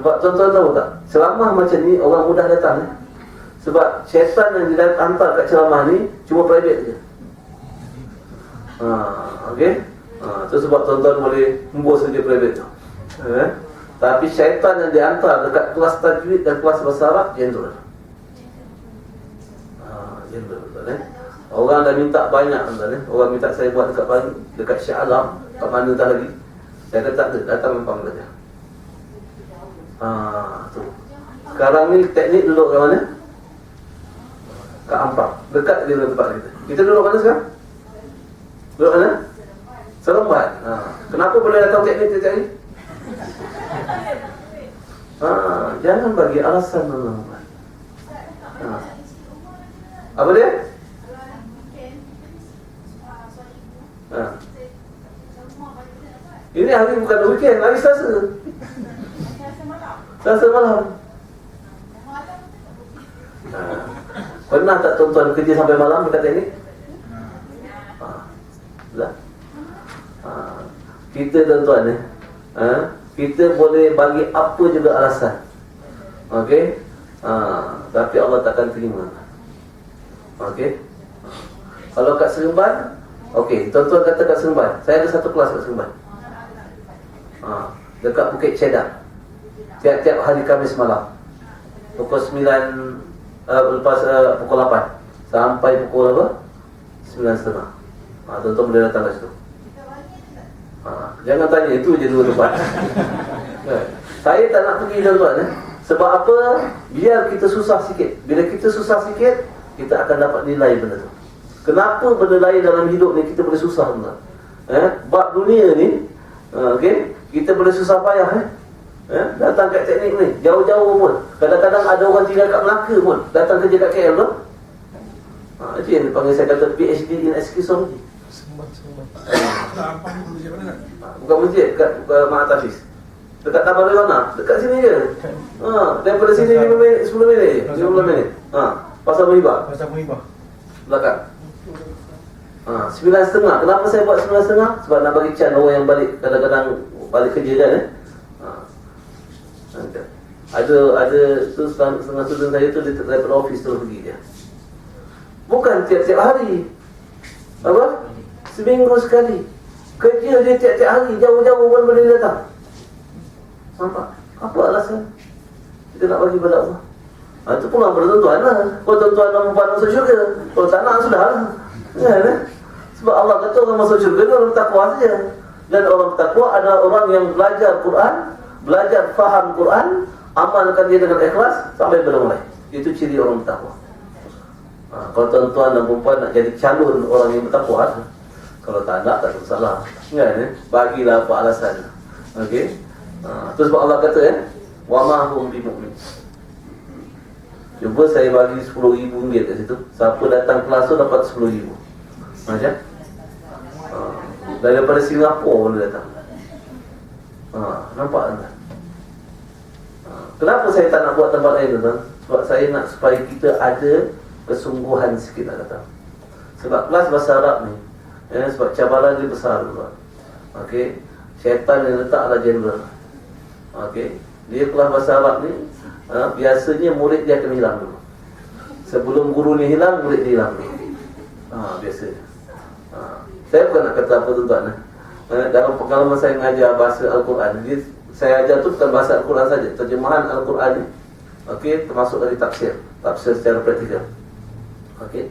Sebab tuan-tuan tahu tak? Ceramah macam ni orang mudah datang eh? Sebab syaitan yang dia hantar kat ceramah ni Cuma private je ha, Okay ha, Itu sebab tuan-tuan boleh Hembus saja private tu eh? Tapi syaitan yang dihantar Dekat kelas tajwid dan kelas bahasa Arab General ha, General betul eh? Orang dah minta banyak tuan eh? Orang minta saya buat dekat Dekat Syah Alam Kat mana tak lagi Saya kata tak ada Datang memang saja ha, tu. Sekarang ni teknik duduk kat mana? Kat Ampang Dekat di tempat kita Kita duduk mana sekarang? Duduk mana? Seremban ha. Kenapa boleh datang teknik tiap ni? Ha. Jangan bagi alasan tuan-tuan ha. Apa dia? Ha. Ini hari bukan weekend, hari Selasa. Selasa malam. Ha. Pernah tak tuan-tuan kerja sampai malam dekat teknik? Ha. Lah. Ha. Kita tuan-tuan eh, ha. kita boleh bagi apa juga alasan. Okey? Ha. Tapi Allah takkan terima. Okey? Kalau kat Seremban, okey, tuan-tuan kata kat Seremban. Saya ada satu kelas kat Seremban. Ha. Dekat Bukit Cedak. Tiap-tiap hari Khamis malam. Pukul 9 uh, lepas uh, pukul 8 sampai pukul apa? 9.30. Ha, tuan-tuan boleh datang kat situ. Ha, jangan tanya itu je dua tempat. Kan? Saya tak nak pergi tuan-tuan eh. Sebab apa? Biar kita susah sikit. Bila kita susah sikit, kita akan dapat nilai benda tu. Kenapa benda lain dalam hidup ni kita boleh susah tuan? Eh, bab dunia ni, uh, okey, kita boleh susah payah eh. Eh, datang kat teknik ni, jauh-jauh pun. Kadang-kadang ada orang tinggal kat Melaka pun, datang kerja kat KL tu. Ha, itu yang dipanggil saya kata PhD in excusology. Ha, bukan masjid, kat uh, Mahat Hafiz. Dekat Taman Leona, dekat sini je. Ha, daripada sini 5 minit, 10 minit, 15 minit. Ha, pasal Muhibah. Pasal Muhibah. Belakang. Ha, sembilan setengah. Kenapa saya buat sembilan setengah? Sebab nak bagi can orang yang balik kadang-kadang balik kerja kan eh. Ada ada, tu setengah, student saya tu dia daripada office tu pergi dia. Bukan tiap-tiap hari. Apa? Seminggu sekali. Kerja dia tiap-tiap hari jauh-jauh pun boleh datang. Nampak? Apa alasan? Kita nak bagi pada Allah. Ha, itu pun pada tuan-tuan lah. Kalau tuan-tuan nak mempunyai masuk syurga. Kalau tak nak, sudah lah. Ya, kan? Sebab Allah kata orang masuk syurga ni orang bertakwa saja. Dan orang bertakwa adalah orang yang belajar Quran, belajar faham Quran, amalkan dia dengan ikhlas sampai berumai. Itu ciri orang bertakwa. Ha, kalau tuan-tuan dan perempuan nak jadi calon orang yang bertakwa, kalau tak nak, tak ada masalah. Ya, kan? Bagilah apa alasan. Okey? Ha, sebab Allah kata ya, wa ma hum bimumin. Cuba saya bagi RM10,000 kat situ. Siapa datang kelas tu dapat RM10,000. Macam? Ha, daripada Singapura boleh datang. Ha, nampak tak? Ha, kenapa saya tak nak buat tempat lain tuan? Sebab saya nak supaya kita ada kesungguhan sikit nak datang. Sebab kelas bahasa Arab ni, ya, sebab cabaran dia besar tuan. Okey, syaitan yang letak adalah general. Okey. Dia kelas bahasa Arab ni ha, biasanya murid dia akan hilang dulu. Sebelum guru ni hilang, murid dia hilang dulu. Ha, biasanya. Ha. Saya bukan nak kata apa tuan-tuan. Eh. Dalam pengalaman saya mengajar bahasa Al-Quran, saya ajar tu bukan bahasa Al-Quran saja, terjemahan Al-Quran. Okey, termasuk dari tafsir, tafsir secara praktikal. Okey.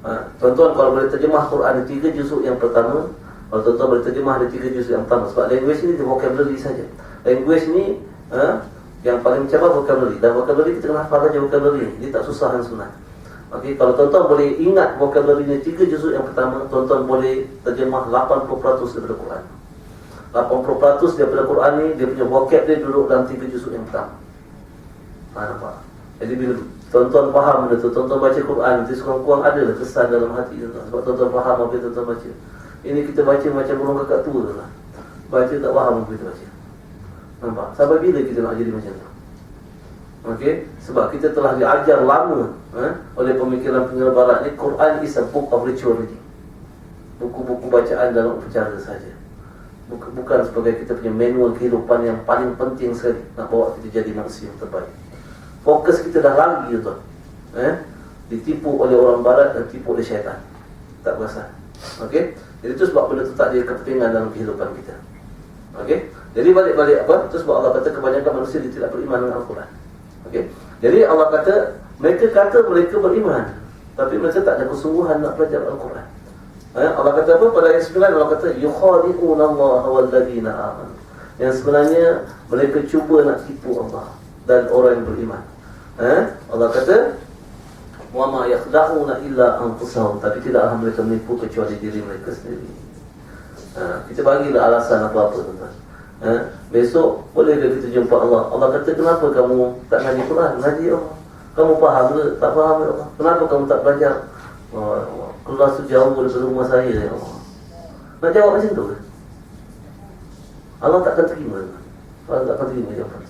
Ha, tuan-tuan kalau boleh terjemah Quran di tiga juzuk yang pertama, kalau tuan-tuan boleh terjemah di tiga juzuk yang pertama sebab language ni dia vocabulary saja. Language ni ha, yang paling mencabar vocabulary dan vocabulary kita kena hafal saja vocabulary. Dia tak susah kan sebenarnya. Okey, kalau tuan-tuan boleh ingat vocabulary ni tiga juzuk yang pertama, tuan-tuan boleh terjemah 80% daripada Quran. 80% daripada Quran ni dia punya vocab dia duduk dalam tiga juzuk yang pertama. Ha, nampak? Jadi bila tuan-tuan faham benda tu, tuan-tuan baca Quran, nanti sekurang-kurang ada kesan dalam hati tuan-tuan. Sebab tuan-tuan faham apa yang tuan-tuan baca. Ini kita baca macam burung kakak tua tu lah. Baca tak faham apa kita baca. Nampak? Sampai bila kita nak jadi macam tu? Okey? Sebab kita telah diajar lama eh, oleh pemikiran-pemikiran barat ni, Quran is a book of ritual. Buku-buku bacaan dalam upacara saja. Bukan, sebagai kita punya manual kehidupan yang paling penting sekali nak bawa kita jadi manusia yang terbaik. Fokus kita dah lagi tuan. Eh? Ditipu oleh orang barat dan ditipu oleh syaitan. Tak berasa. Okey? Jadi itu sebab benda tu tak ada kepentingan dalam kehidupan kita. Okey? Jadi balik-balik apa? Itu sebab Allah kata kebanyakan manusia dia tidak beriman dengan Al-Quran. Okey? Jadi Allah kata mereka kata mereka beriman tapi mereka tak ada kesungguhan nak belajar Al-Quran. Eh? Allah kata apa? Pada ayat 9 Allah kata yukhadi'una Allah wal ladina amanu. Yang sebenarnya mereka cuba nak tipu Allah dan orang yang beriman. Eh? Allah kata wa ma yakhda'una illa anfusahum tapi tidaklah mereka menipu kecuali diri mereka sendiri. Ha, kita bagilah alasan apa-apa tuan-tuan. Ha, besok boleh ke kita jumpa Allah? Allah kata kenapa kamu tak ngaji Quran? Ngaji Allah. Kamu faham ke? Tak faham ya Allah. Kenapa kamu tak belajar? Oh, keluar sejauh dari rumah saya ya Allah. Nak jawab macam tu ke? Allah takkan terima. Allah takkan terima jawapan.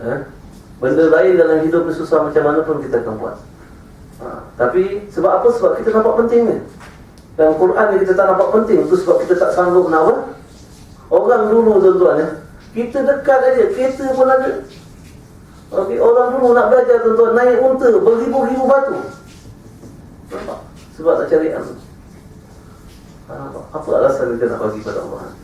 Ha? Benda lain dalam hidup ni susah macam mana pun kita akan buat. Ha. Tapi sebab apa? Sebab kita nampak pentingnya. Dan Quran ni kita tak nampak penting. Itu sebab kita tak sanggup nak? Orang dulu tuan-tuan ya. Kita dekat aja, kereta pun ada. Okey, orang dulu nak belajar tuan-tuan naik unta beribu-ribu batu. Nampak? Sebab tak cari ilmu. Ha, apa alasan kita nak bagi pada Allah?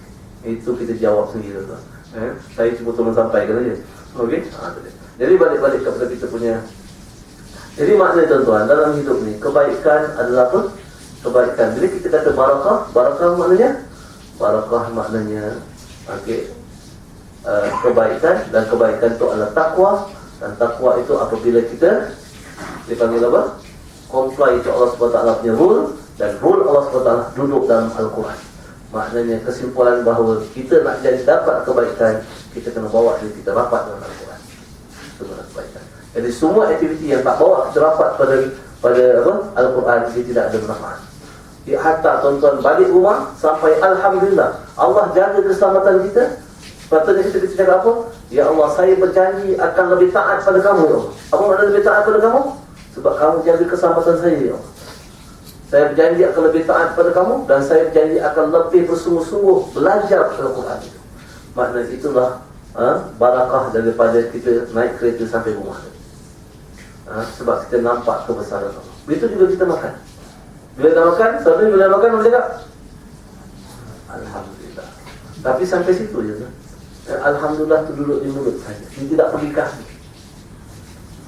Itu kita jawab sendiri tuan. Eh, saya cuba tolong sampaikan saja. Okey? Ha, jadi balik-balik kepada kita punya Jadi maknanya tuan-tuan dalam hidup ni kebaikan adalah apa? Kebaikan. Jadi kita kata barakah, barakah maknanya barakah maknanya okey uh, kebaikan dan kebaikan itu adalah takwa dan takwa itu apabila kita dipanggil apa? comply itu Allah SWT punya rule dan rule Allah SWT duduk dalam Al-Quran. Maknanya kesimpulan bahawa kita nak jadi dapat kebaikan kita kena bawa diri kita rapat dengan Al-Quran. Semua kebaikan. Jadi semua aktiviti yang tak bawa kita rapat pada pada apa? Al-Quran dia tidak ada manfaat hatta tuan-tuan balik rumah sampai Alhamdulillah. Allah jaga keselamatan kita. Patutnya kita kita cakap apa? Ya Allah saya berjanji akan lebih taat pada kamu ya Apa makna lebih taat pada kamu? Sebab kamu jaga keselamatan saya ya Saya berjanji akan lebih taat pada kamu Dan saya berjanji akan lebih bersungguh-sungguh belajar Al-Quran itu. Maknanya itulah ha, barakah daripada kita naik kereta sampai rumah. Ha, Sebab kita nampak kebesaran Allah. Begitu juga kita makan bila dah makan, selalu bila dah makan, boleh tak? Alhamdulillah. Tapi sampai situ je. Kan? Alhamdulillah tu duduk di mulut saja. Ini tidak pergi ke hati.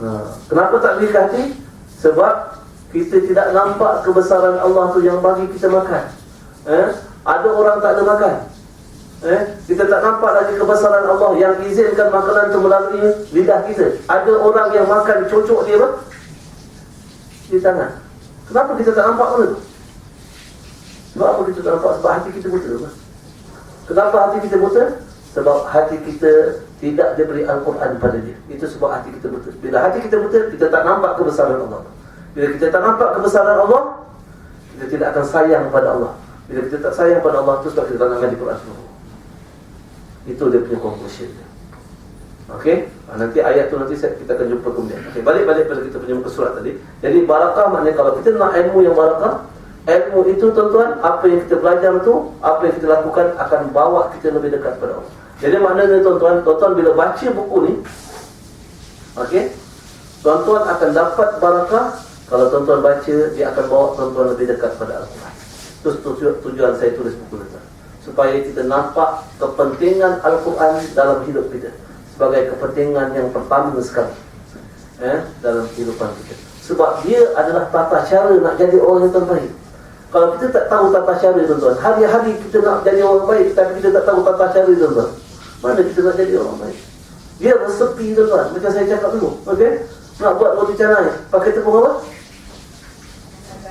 Ha. Kenapa tak pergi ke hati? Sebab kita tidak nampak kebesaran Allah tu yang bagi kita makan. Eh? Ada orang tak ada makan. Eh? Kita tak nampak lagi kebesaran Allah yang izinkan makanan itu melalui lidah kita. Ada orang yang makan cocok dia apa? Di tangan. Kenapa kita tak nampak tu? Sebab kita tak nampak? Sebab hati kita buta. Apa? Kenapa hati kita buta? Sebab hati kita tidak diberi Al-Quran pada dia. Itu sebab hati kita buta. Bila hati kita buta, kita tak nampak kebesaran Allah. Bila kita tak nampak kebesaran Allah, kita tidak akan sayang pada Allah. Bila kita tak sayang pada Allah, itu sebab kita tak nak ngaji Quran semua. Itu dia punya conclusion. Okey, ah, nanti ayat tu nanti kita akan jumpa kemudian. Okey, balik-balik pada kita punya muka surat tadi. Jadi barakah maknanya kalau kita nak ilmu yang barakah, ilmu itu tuan-tuan, apa yang kita belajar tu, apa yang kita lakukan akan bawa kita lebih dekat pada Allah. Jadi maknanya tuan-tuan, tuan-tuan bila baca buku ni, okey, tuan-tuan akan dapat barakah kalau tuan-tuan baca, dia akan bawa tuan-tuan lebih dekat pada Al-Quran. Itu tujuan, tujuan saya tulis buku ni. Supaya kita nampak kepentingan Al-Quran dalam hidup kita sebagai kepentingan yang pertama sekali eh, dalam kehidupan kita. Sebab dia adalah tata cara nak jadi orang yang terbaik. Kalau kita tak tahu tata cara tuan-tuan, hari-hari kita nak jadi orang baik tapi kita tak tahu tata cara tuan-tuan. Mana kita nak jadi orang baik? Dia resepi tuan-tuan, macam saya cakap dulu. Okey? Nak buat roti canai, pakai tepung apa?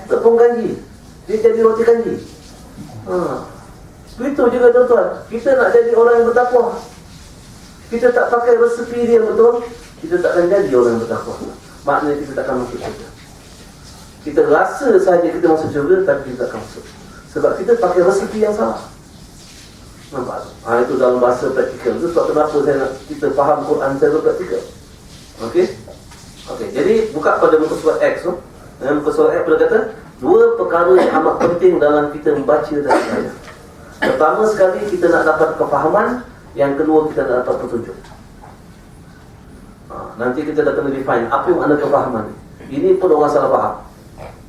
Tepung kanji. Dia jadi roti kanji. Ha. Begitu juga tuan-tuan. Kita nak jadi orang yang bertakwa. Kita tak pakai resepi dia betul? Kita tak akan jadi orang bertakwa. Maknanya kita tak akan masuk syurga. Kita rasa saja kita masuk syurga Tapi kita tak akan masuk. Sebab kita pakai resepi yang salah Nampak? Ha, itu dalam bahasa praktikal. Itu sebab kenapa saya nak kita faham Quran secara praktikal. Okey? Okey, jadi buka pada muka surat X tu. Dan muka surat X pada kata Dua perkara yang amat penting dalam kita membaca dan belajar. Pertama sekali kita nak dapat kefahaman, yang kedua kita nak dapat petunjuk. Ha, nanti kita kena define apa yang makna kefahaman ni. Ini pun orang salah faham.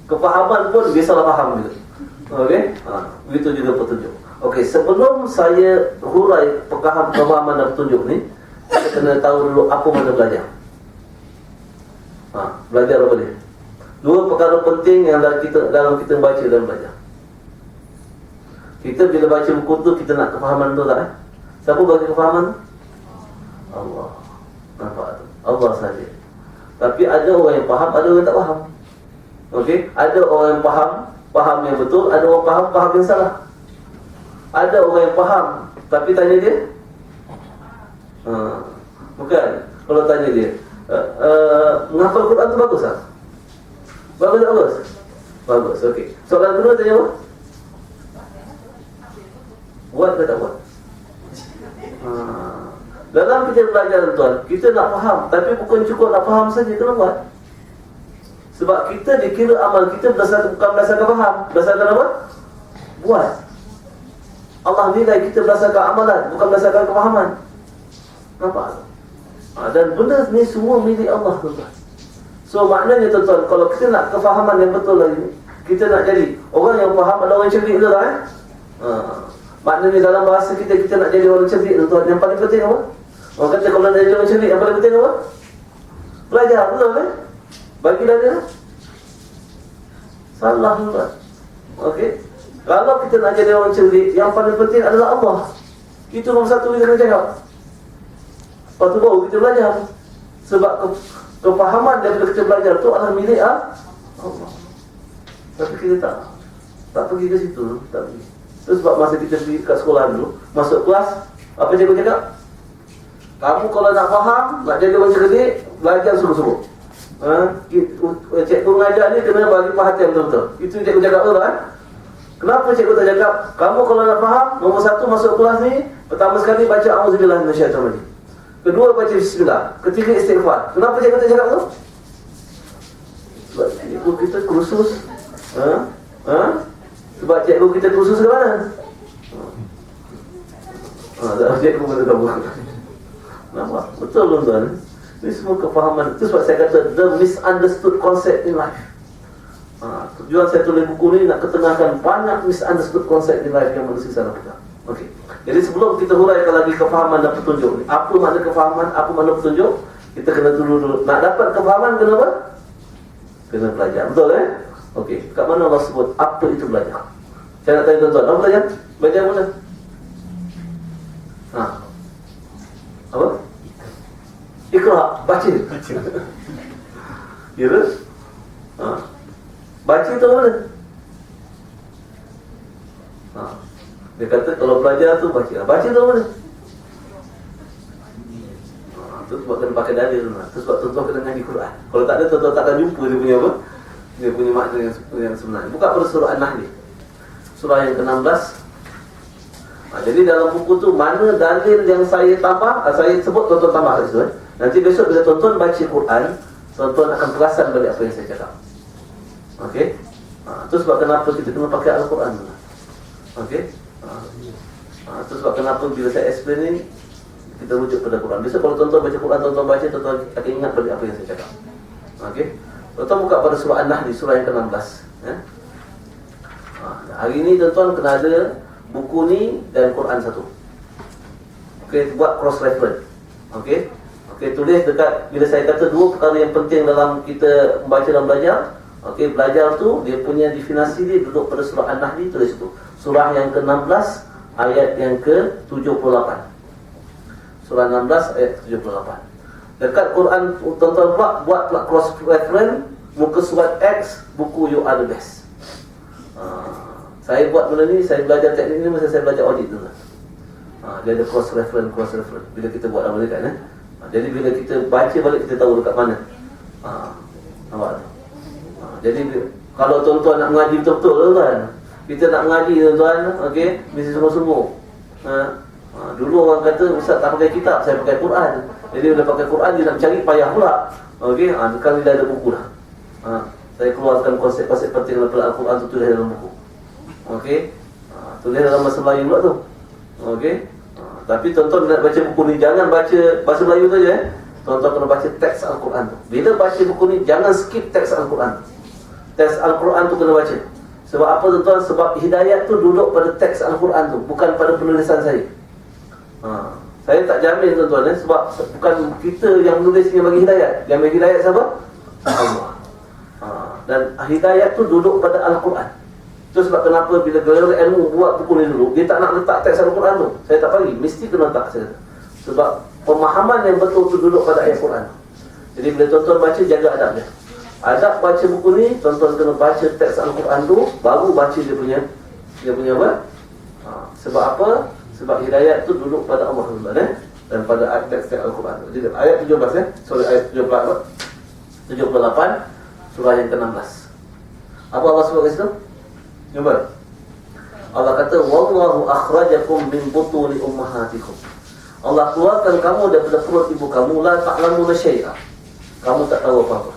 Kefahaman pun dia salah faham juga. Okey? Ha, begitu juga petunjuk. Okey, sebelum saya hurai pekaham kefahaman dan petunjuk ni, kita kena tahu dulu apa mana belajar. Ha, belajar apa dia? Dua perkara penting yang dalam kita dalam kita baca dan belajar. Kita bila baca buku tu kita nak kefahaman tu tak eh? Siapa bagi kefahaman? Allah. Nampak tu? Allah saja. Tapi ada orang yang faham, ada orang yang tak faham. Okey, ada orang yang faham, faham yang betul, ada orang faham, faham yang salah. Ada orang yang faham, tapi tanya dia. Ha, bukan. Kalau tanya dia, uh, uh, menghafal Quran tu bagus tak? Bagus tak bagus? Bagus, okey. Soalan kedua tanya apa? Buat ke tak buat? Ha. Dalam kita belajar tuan, kita nak faham Tapi bukan cukup nak faham saja, kena buat Sebab kita dikira amal kita berdasarkan, bukan berdasarkan faham Berdasarkan apa? Buat Allah nilai kita berdasarkan amalan, bukan berdasarkan kefahaman Nampak? Ha, dan benda ni semua milik Allah tuan So maknanya tuan-tuan, kalau kita nak kefahaman yang betul lagi Kita nak jadi orang yang faham, ada orang cerdik lah eh? Ha. Maknanya dalam bahasa kita, kita nak jadi orang cerdik tuan. Yang paling penting apa? Orang kata kalau nak jadi orang cerdik, yang paling penting apa? Belajar, betul kan? Bagilah dia Salah tuan Okey. Kalau kita nak jadi orang cerdik, yang paling penting adalah Allah. Itu nombor satu kita nak cakap. Lepas tu baru kita belajar. Sebab ke, kefahaman daripada kita belajar tu adalah milik Allah. Tapi kita tak Tak pergi ke situ, tak pergi itu sebab masa kita kat sekolah dulu Masuk kelas Apa cikgu cakap? Kamu kalau nak faham Nak jadi orang cerdik Belajar suruh-suruh ha? Cikgu mengajar ni Kena bagi perhatian betul-betul Itu cikgu cakap tu kan Kenapa cikgu tak cakap Kamu kalau nak faham Nombor satu masuk kelas ni Pertama sekali baca A'udzubillah minasyaitan rajim Kedua baca bismillah Ketiga istighfar Kenapa cikgu tak cakap tu? Sebab cikgu kita kursus Ha? Ha? Sebab cikgu kita kursus ke mana? Ha, cikgu mana tahu. Nampak? Betul tuan-tuan. Ini semua kefahaman. Itu sebab saya kata the misunderstood concept in life. Ha, tujuan saya tulis buku ni nak ketengahkan banyak misunderstood concept in life yang manusia salah pegang. Okey. Jadi sebelum kita huraikan lagi kefahaman dan petunjuk ni, apa makna kefahaman, apa makna petunjuk, kita kena dulu dulu. Nak dapat kefahaman kena apa? Kena belajar. Betul eh? Okey, kat mana Allah sebut apa itu belajar? Saya nak tanya tuan-tuan, apa belajar? Belajar mana? Ha. Apa? Iqra, baca. Baca. ya? Ha. Baca tu mana? Ha. Dia kata kalau belajar tu baca. Baca tu mana? Ha. Tu sebab kena pakai dalil tu. Tu sebab tuan-tuan kena ngaji Quran. Kalau tak ada tuan-tuan tak akan jumpa dia punya apa? Dia punya makna yang, yang sebenarnya. Buka pada surah An-Nahl Surah yang ke-16. Ha, jadi dalam buku tu mana dalil yang saya tambah, ha, saya sebut tuan-tuan tambah kat situ eh. Nanti besok bila tuan-tuan baca Quran, tuan-tuan akan perasan balik apa yang saya cakap. Okey? Ha, itu sebab kenapa kita kena pakai Al-Quran. Okey? Ha, ha, itu sebab kenapa bila saya explain ni kita rujuk pada Quran. Besok kalau tuan-tuan baca Quran, tuan-tuan baca, tuan-tuan akan ingat balik apa yang saya cakap. Okey? Tuan-tuan buka pada surah An-Nahl surah yang ke-16 ya? ha, Hari ini tuan-tuan kena ada buku ni dan Quran satu. Okey, buat cross reference. Okey? Okey, tulis dekat bila saya kata dua perkara yang penting dalam kita membaca dan belajar Okey, belajar tu dia punya definisi dia duduk pada surah An-Nahl tulis itu Surah yang ke-16 ayat yang ke-78. Surah 16 ayat 78 Dekat Quran tuan-tuan buat buat pula cross reference muka surat X buku you are the best. Ha, saya buat benda ni, saya belajar teknik ni masa saya belajar audit tu. Ha, dia ada cross reference cross reference bila kita buat apa dekat eh. Ha, jadi bila kita baca balik kita tahu dekat mana. Ha, nampak ha, jadi kalau tuan-tuan nak mengaji betul-betul kan. Kita nak mengaji tuan-tuan, okey, mesti sungguh-sungguh. Ha, ha, dulu orang kata ustaz tak pakai kitab, saya pakai Quran. Jadi bila pakai Quran dia nak cari payah pula. Okey, ha, sekarang dia ada buku dah. Ha, saya keluarkan konsep-konsep penting dalam Al-Quran tu tulis dalam buku. Okey. Ha, tu Tulis dalam bahasa Melayu pula tu. Okey. Ha, tapi tuan-tuan nak baca buku ni jangan baca bahasa Melayu saja eh. Tuan-tuan kena baca teks Al-Quran tu. Bila baca buku ni jangan skip teks Al-Quran. Teks Al-Quran tu kena baca. Sebab apa tuan-tuan? Sebab hidayat tu duduk pada teks Al-Quran tu, bukan pada penulisan saya. Ha. Saya tak jamin tuan-tuan eh, sebab bukan kita yang menulis yang bagi hidayat. Yang bagi hidayat siapa? Allah. Ha. Dan hidayat tu duduk pada Al-Quran. Itu sebab kenapa bila gelar ilmu buat buku ni dulu, dia tak nak letak teks Al-Quran tu. Saya tak bagi, mesti kena letak saya. Sebab pemahaman yang betul tu duduk pada ayat Quran. Jadi bila tuan-tuan baca, jaga adab dia. Adab baca buku ni, tuan-tuan kena baca teks Al-Quran tu, baru baca dia punya, dia punya apa? Ha. Sebab apa? Sebab hidayat tu duduk pada Allah SWT eh? Dan pada ayat teks Al-Quran Jadi ayat 17 eh? Sorry ayat 78 78 Surah yang ke-16 Apa Allah sebut kat situ? Cuba. Allah kata wallahu akhrajakum min butuni ummahatikum. Allah keluarkan kamu daripada perut ibu kamu la ta'lamuna syai'a. Kamu tak tahu apa-apa.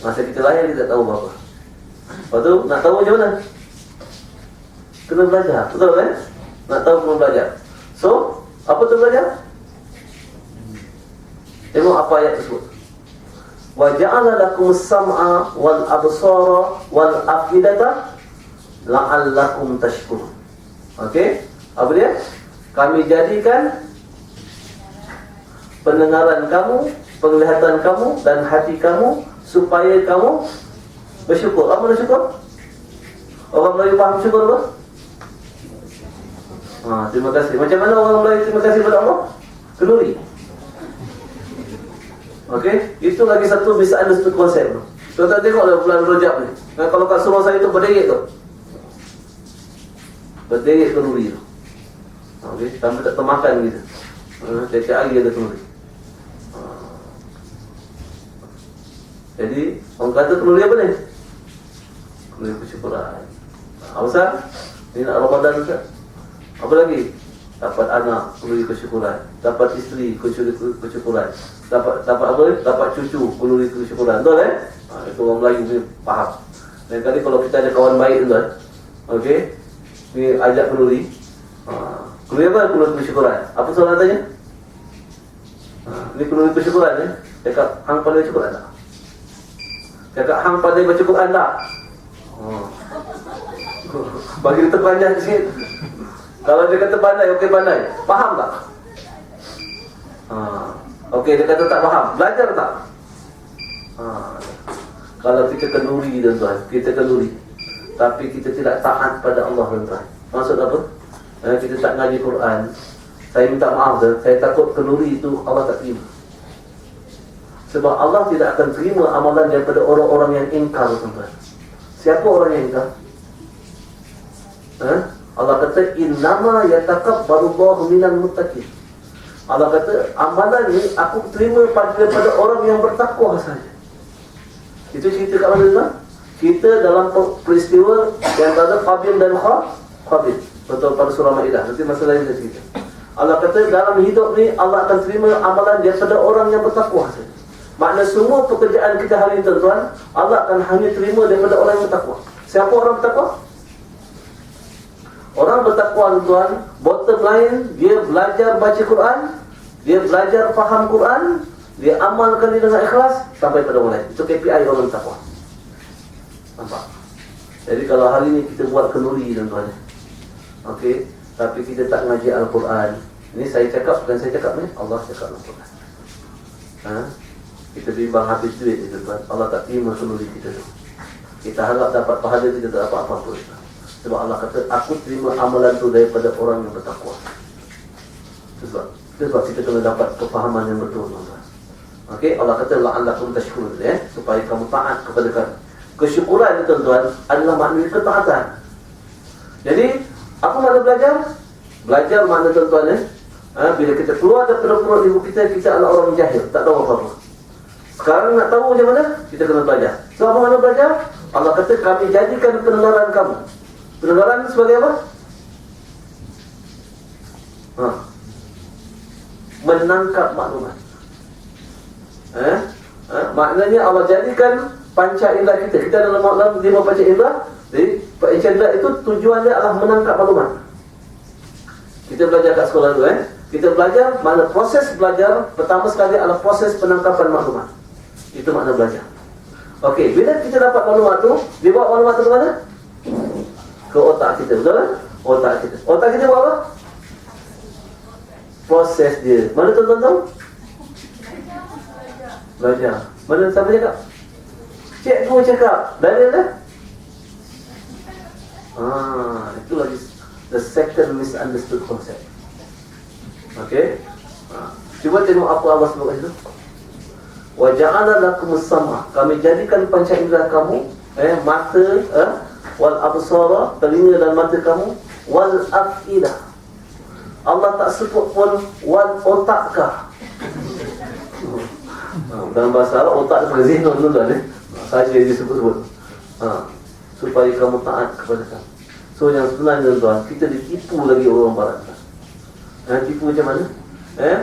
Masa kita lahir kita tak tahu apa-apa. Lepas tu nak tahu macam mana? Kena belajar. Betul kan? Nak tahu kena belajar. So, apa tu belajar? Tengok apa ayat tersebut. Wa ja'ala lakum sam'a wal absara wal afidata la'allakum tashkurun. Okey? Apa dia? Kami jadikan pendengaran kamu, penglihatan kamu dan hati kamu supaya kamu bersyukur. Apa nak syukur? Orang Melayu faham syukur apa? Ha, terima kasih. Macam mana orang Melayu terima kasih kepada Allah? Kenduri. Okey? Itu lagi satu bisa understood konsep tu. Tuan-tuan tengoklah bulan Rojab ni. Kalau kat surau saya tu berdiri tu. Berdiri kenduri tu. Okey, sampai tak termakan gitu. Ha, setiap hari ada kenduri. Ha. Jadi, orang kata kenduri apa ni? Kenduri kesyukuran. Apa sah? Ini nak Ramadan ke? Apa lagi? Dapat anak, kenduri kesyukuran. Dapat isteri, kenduri kesyukuran. Dapat dapat apa ni? Dapat cucu, kenduri kesyukuran. Betul eh? Ha, itu orang Melayu punya faham. Dan kali kalau kita ada kawan baik tuan, okey, ni ajak kenduri. Ha, kenduri apa? Kenduri kesyukuran. Apa soalan tanya? Ha, ni kenduri kesyukuran eh? Cakap hang pandai Quran tak? Cakap hang pandai baca Quran tak? Oh. Bagi terpanjang sikit. Kalau dia kata pandai, okey pandai. Faham tak? Ha. Okey, dia kata tak faham. Belajar tak? Ha. Kalau kita kenduri tuan-tuan, kita kenduri. Tapi kita tidak taat pada Allah tuan-tuan. Maksud apa? Eh, kita tak ngaji Quran. Saya minta maaf tuan, saya takut kenduri itu Allah tak terima. Sebab Allah tidak akan terima amalan daripada orang-orang yang ingkar tuan-tuan. Siapa orang yang ingkar? Eh? Allah kata innama yatakabbarullahu minal muttaqin. Allah kata amalan ni aku terima daripada orang yang bertakwa saja. Itu cerita kat mana tuan? Kita dalam peristiwa yang ada Qabil dan Qabil. Betul pada surah Maidah. Nanti masa lain kita cerita. Allah kata dalam hidup ni Allah akan terima amalan daripada orang yang bertakwa saja. Makna semua pekerjaan kita hari ini tuan-tuan, Allah akan hanya terima daripada orang yang bertakwa. Siapa orang bertakwa? Orang bertakwa tuan, bottom line dia belajar baca Quran, dia belajar faham Quran, dia amalkan dia dengan ikhlas sampai pada lain. Itu KPI orang bertakwa. Nampak? Jadi kalau hari ini kita buat kenduri tuan-tuan. Okey, tapi kita tak ngaji Al-Quran. Ini saya cakap bukan saya cakap ni, Allah cakap Al-Quran. Ha? Kita bimbang habis duit itu tuan. Allah tak terima kenduri kita tu. Kita harap dapat pahala kita tak dapat apa-apa. Sebab Allah kata, aku terima amalan tu daripada orang yang bertakwa. Sebab, sebab kita kena dapat kefahaman yang betul tuan-tuan. Okey, Allah kata la'allakum tashkurun ya, supaya kamu taat kepada kami. Kesyukuran tuan-tuan adalah makna ketaatan. Jadi, apa makna belajar? Belajar makna tuan-tuan ya. Ha, bila kita keluar daripada perut ibu kita, kita adalah orang jahil, tak tahu apa-apa. Sekarang nak tahu macam mana? Kita kena belajar. So apa makna belajar? Allah kata kami jadikan pendengaran kamu. Pendengaran sebagai apa? Ha. Menangkap maklumat. Eh? Ha? Maknanya Allah jadikan panca indera kita. Kita dalam maklumat lima panca indera. Jadi pencendera itu tujuan dia adalah menangkap maklumat. Kita belajar kat sekolah dulu eh. Kita belajar mana proses belajar pertama sekali adalah proses penangkapan maklumat. Itu makna belajar. Okey, bila kita dapat maklumat tu, dia bawa maklumat tu ke mana? Ke otak kita, betul tak? Otak kita. Otak kita buat apa? Proses dia. Mana tuan-tuan tahu? Belajar. Mana siapa cakap? Cikgu cakap. Dalil dah? Ah, itu lagi the second misunderstood concept. Okay? Ha. Cuba tengok apa Allah sebut kat situ. Wa ja'ala lakum sama. Kami jadikan panca indera kamu, eh mata, eh wal absara, telinga dan mata kamu, wal afidah. Allah tak sebut pun wal otakkah. Ha, dalam bahasa Arab otak sebagai zihnun tu kan eh. Saja dia sebut-sebut. Ha, supaya kamu taat kepada kami. So yang sebenarnya tuan, kita ditipu lagi orang barat. Ha, tipu macam mana? Eh?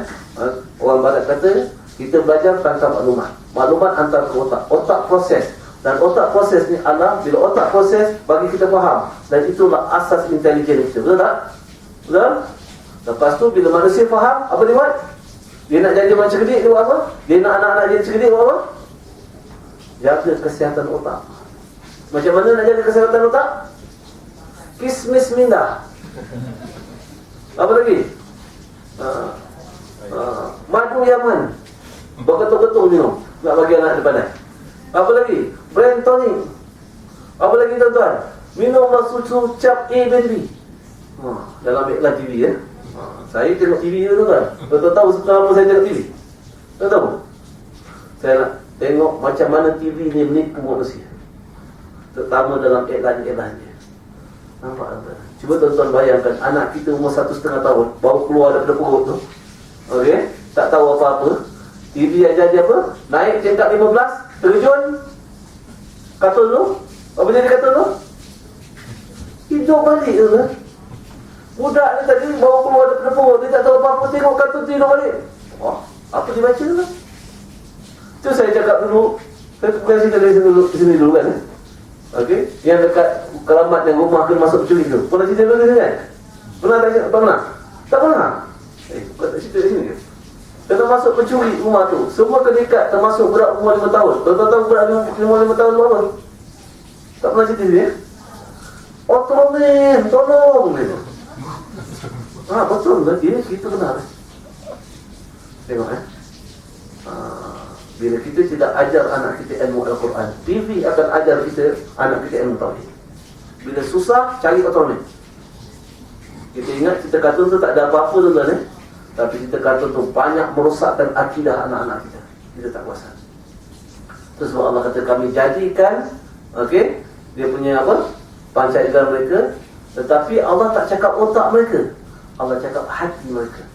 Orang barat kata kita belajar tangkap maklumat. Maklumat antar ke otak. Otak proses. Dan otak proses ni adalah bila otak proses bagi kita faham. Dan itulah asas intelijen kita. Betul tak? Betul? Lepas tu bila manusia faham, apa dia buat? Dia nak jadi macam cerdik dia buat apa? Dia nak anak-anak jadi cerdik buat apa? Jaga kesihatan otak. Macam mana nak jaga kesihatan otak? Kismis minda. Apa lagi? Uh, uh, madu Yaman. Berketul-ketul minum. Nak bagi anak depan Apa lagi? Brain tonic. Apa lagi tuan-tuan? Minumlah susu cap A dan B. Ha, dalam iklan TV ya. Ha, saya tengok TV tu tuan. Tuan-tuan tahu sebenarnya apa saya tengok TV? Tuan tahu? Saya nak tengok macam mana TV ni menipu manusia. Terutama dalam iklan-iklan dia. Nampak tuan? Cuba tuan-tuan bayangkan anak kita umur satu setengah tahun baru keluar daripada perut tu. Okey, tak tahu apa-apa. TV yang jadi apa? Naik tingkat 15, terjun katun tu. Apa jadi katun tu? Hidup balik tu kan? Budak ni tadi baru keluar daripada perut, dia tak tahu apa-apa tengok katun tu hidup balik. Wah, apa dia baca tu? Tu saya cakap dulu, saya bukan cerita dari sini dulu, sini dulu kan? Okey, yang dekat keramat yang rumah kena masuk pencuri tu. Pernah cerita dulu kan? Pernah tak pernah? Tak pernah. Eh, bukan tak cerita di sini ke? Kena masuk pencuri rumah tu. Semua kedekat termasuk budak umur 5 tahun. Tuan-tuan tahu budak umur 5 tahun berapa? Tak pernah cerita ni ya? Oh tolong tolong ni. Ah betul ke? Dia kita benar. Tengok eh. Ah, bila kita tidak ajar anak kita ilmu Al-Quran, TV akan ajar kita anak kita ilmu tauhid. Bila susah, cari otonomi. Kita ingat kita kata tu tak ada apa-apa tu tuan eh. Tapi kita kata tu banyak merosakkan akidah anak-anak kita. Kita tak kuasa. Terus Allah kata kami jadikan, okey, dia punya apa? Panca indera mereka, tetapi Allah tak cakap otak mereka. Allah cakap hati mereka.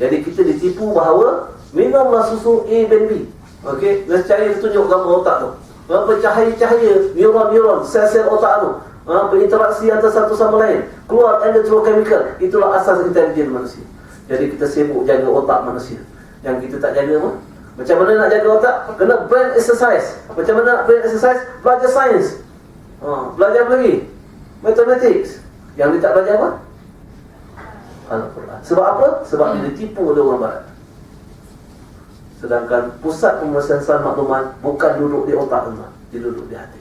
Jadi kita ditipu bahawa minumlah susu A dan B. Okey, nescaya tunjuk gambar otak tu. Apa cahaya-cahaya, neuron-neuron, sel-sel otak tu. Ha, berinteraksi antara satu sama lain. Keluar electrochemical. Itulah asas intelijen manusia. Jadi kita sibuk jaga otak manusia. Yang kita tak jaga apa? Macam mana nak jaga otak? Kena brain exercise. Macam mana nak brain exercise? Belajar sains. Ha, belajar apa lagi? Mathematics. Yang dia tak belajar apa? Al-Quran. Sebab apa? Sebab dia ditipu oleh orang barat. Sedangkan pusat pemrosesan maklumat bukan duduk di otak tuan dia duduk di hati.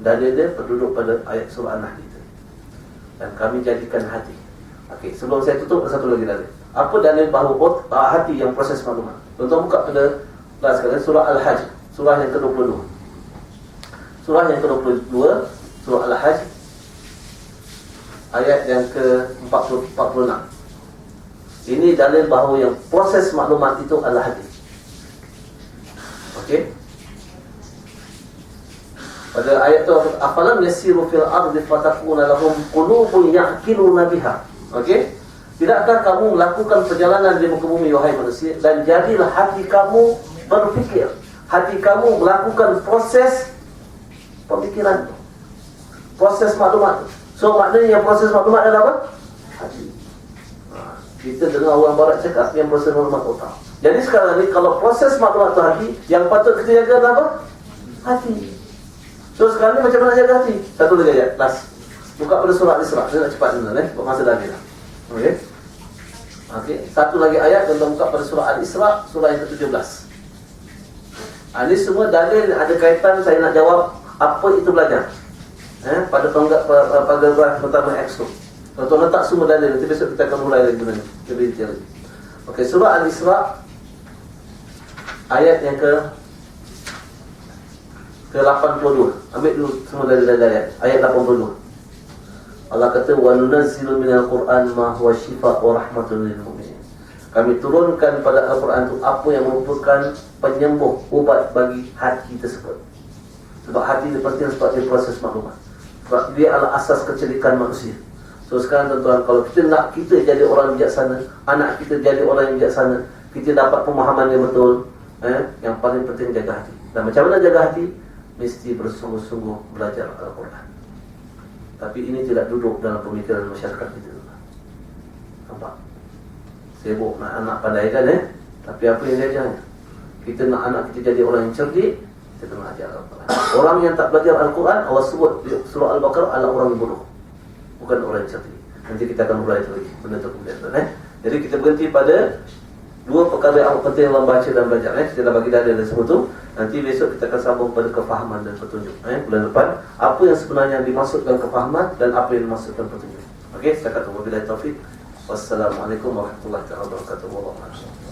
Dan dia, dia berduduk pada ayat surah An-Nahl itu. Dan kami jadikan hati. Okey, sebelum saya tutup satu lagi dalil. Apa dalil bahawa uh, hati yang proses maklumat? Tuan-tuan buka pada kelas sekalian surah Al-Hajj, surah yang ke-22. Surah yang ke-22, surah Al-Hajj ayat yang ke-46. Ini dalil bahawa yang proses maklumat itu adalah hati. Okey. Pada ayat tu afalam yasiru fil ardi fatakuna lahum qulubun ya'qiluna biha. Okey. Tidakkah kamu melakukan perjalanan di muka bumi wahai manusia dan jadilah hati kamu berfikir. Hati kamu melakukan proses pemikiran. Proses maklumat. So maknanya proses maklumat adalah apa? Hati. Ha, kita dengar orang barat cakap yang proses maklumat otak. Jadi sekarang ni kalau proses maklumat tu hati, yang patut kita jaga adalah apa? Hati. So sekarang ni macam mana jaga hati? Satu lagi ayat, last. Buka pada surah Al-Isra. Saya nak cepat dulu eh. Buat masa dah. Okey. Okey. Satu lagi ayat dan buka pada surah Al-Isra, surah yang ke-17. Ha, ini semua dalil yang ada kaitan saya nak jawab apa itu belajar. Eh, pada tonggak paragraf pertama X tu. Kalau tuan letak semua dalil, nanti besok kita akan mulai lagi sebenarnya. Lebih detail lagi. Okey, surah Al-Isra ayat yang ke ke 82. Ambil dulu semua dari ayat. Ayat 82. Allah kata wa nunazzilu minal Qur'an ma huwa shifa wa rahmatun lil mu'minin. Kami turunkan pada Al-Quran itu apa yang merupakan penyembuh ubat bagi hati tersebut. Sebab hati itu penting sebab dia proses maklumat. Sebab dia adalah asas kecelikan manusia. So sekarang tuan-tuan, kalau kita nak kita jadi orang bijaksana, anak kita jadi orang yang bijaksana, kita dapat pemahaman yang betul, eh, yang paling penting jaga hati. Dan macam mana jaga hati? Mesti bersungguh-sungguh belajar Al-Quran. Tapi ini tidak duduk dalam pemikiran masyarakat kita. Nampak? Sibuk nak anak pandai kan eh? Tapi apa yang dia ajarnya? Kita nak anak kita jadi orang yang cerdik, kita kena ajar Al-Quran. Orang yang tak belajar Al-Quran, Allah sebut surah Al-Baqarah adalah orang yang bodoh. Bukan orang yang cerdik. Nanti kita akan mulai itu lagi. Benda itu kemudian. Eh? Jadi kita berhenti pada dua perkara yang penting dalam baca dan belajar. Eh? Kita dah bagi dalil dan semua itu. Nanti besok kita akan sambung pada kefahaman dan petunjuk. Eh? Bulan depan, apa yang sebenarnya dimaksudkan kefahaman dan apa yang dimaksudkan petunjuk. Okey, saya kata wabillahi taufik. Wassalamualaikum warahmatullahi wabarakatuh.